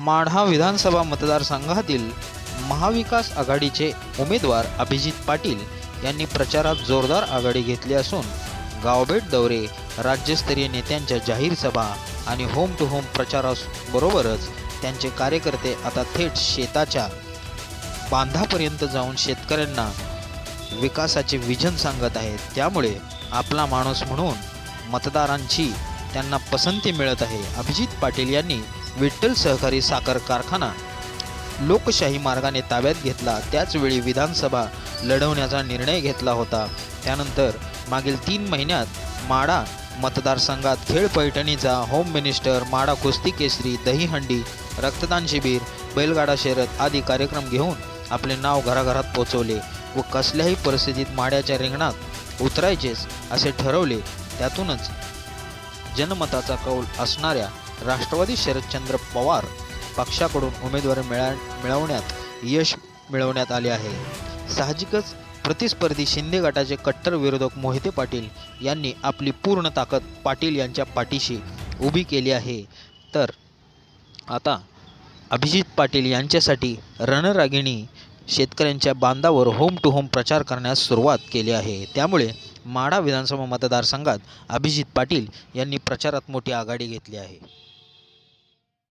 माढा विधानसभा मतदारसंघातील महाविकास आघाडीचे उमेदवार अभिजित पाटील यांनी प्रचारात जोरदार आघाडी घेतली असून गावभेट दौरे राज्यस्तरीय नेत्यांच्या जाहीर सभा आणि होम टू होम प्रचाराबरोबरच त्यांचे कार्यकर्ते आता थेट शेताच्या बांधापर्यंत जाऊन शेतकऱ्यांना विकासाचे विजन सांगत आहेत. त्यामुळे आपला माणूस म्हणून मतदारांची त्यांना पसंती मिळत आहे. अभिजित पाटील यांनी विठ्ठल सहकारी साखर कारखाना लोकशाही मार्गाने ताब्यात घेतला. त्याचवेळी विधानसभा लढवण्याचा निर्णय घेतला होता. त्यानंतर मागील तीन महिन्यात माडा मतदारसंघात खेळ पैठणीचा होम मिनिस्टर माडा कुस्ती केसरी दहीहंडी रक्तदान शिबिर बैलगाडा शर्यत आदी कार्यक्रम घेऊन आपले नाव घराघरात पोचवले व कसल्याही परिस्थितीत माड्याच्या रिंगणात उतरायचेच असे ठरवले. त्यातूनच जनमताचा कौल असणाऱ्या राष्ट्रवादी शरदचंद्र पवार पक्षाकडून उमेदवारी मिळा मिळवण्यात यश मिळवण्यात आले आहे. साहजिकच प्रतिस्पर्धी शिंदे गटाचे कट्टर विरोधक मोहिते पाटील यांनी आपली पूर्ण ताकद पाटील यांच्या पाठीशी उभी केली आहे. तर आता अभिजित पाटील यांच्यासाठी रणरागिणी शेतकऱ्यांच्या बांधावर होम टू होम प्रचार करण्यास सुरुवात केली आहे. त्यामुळे माढा विधानसभा मतदारसंघात अभिजित पाटील यांनी प्रचारात मोठी आघाडी घेतली आहे.